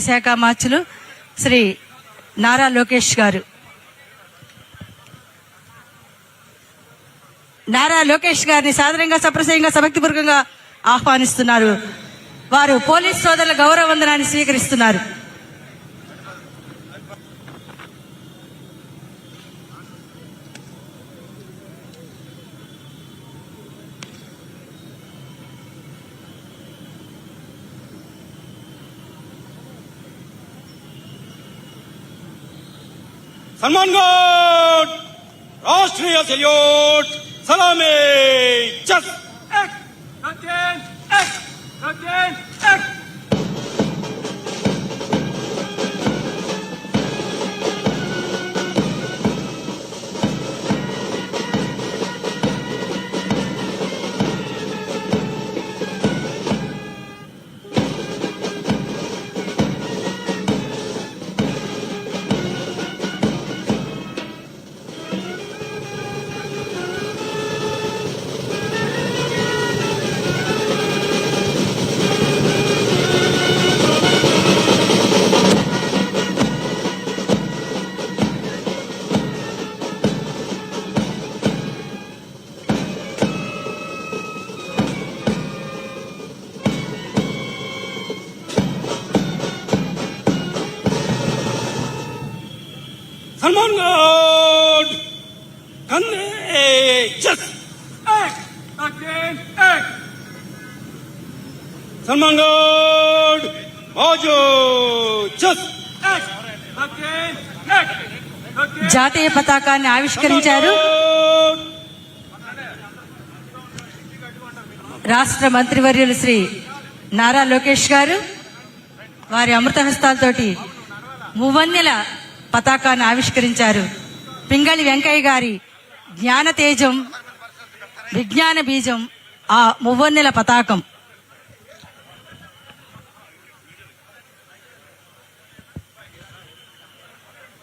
శాఖ మార్చులు శ్రీ నారా లోకేష్ గారు. నారా లోకేష్ గారిని సాధారణంగా సప్రసయంగా సమక్తిపూర్వకంగా ఆహ్వానిస్తున్నారు. వారు పోలీస్ సోదరుల గౌరవ వందనాన్ని స్వీకరిస్తున్నారు. सलमानगढ़ राष्ट्रीय सल्यूट सलामी जस्ट హనుమాన్ రాష్ట్రీయ సెల్యూట్ సలామే హనుమాన్ సన్మాన్గఢ్ కందే జస్! జాతీయ పతాకాన్ని ఆవిష్కరించారు రాష్ట్ర మంత్రివర్యులు శ్రీ నారా లోకేష్ గారు. వారి అమృత హస్తాలతోటి మువన్నెల పతాకాన్ని ఆవిష్కరించారు. పింగళి వెంకయ్య గారి జ్ఞాన తేజం విజ్ఞాన బీజం ఆ మువ్వన్నెల పతాకం.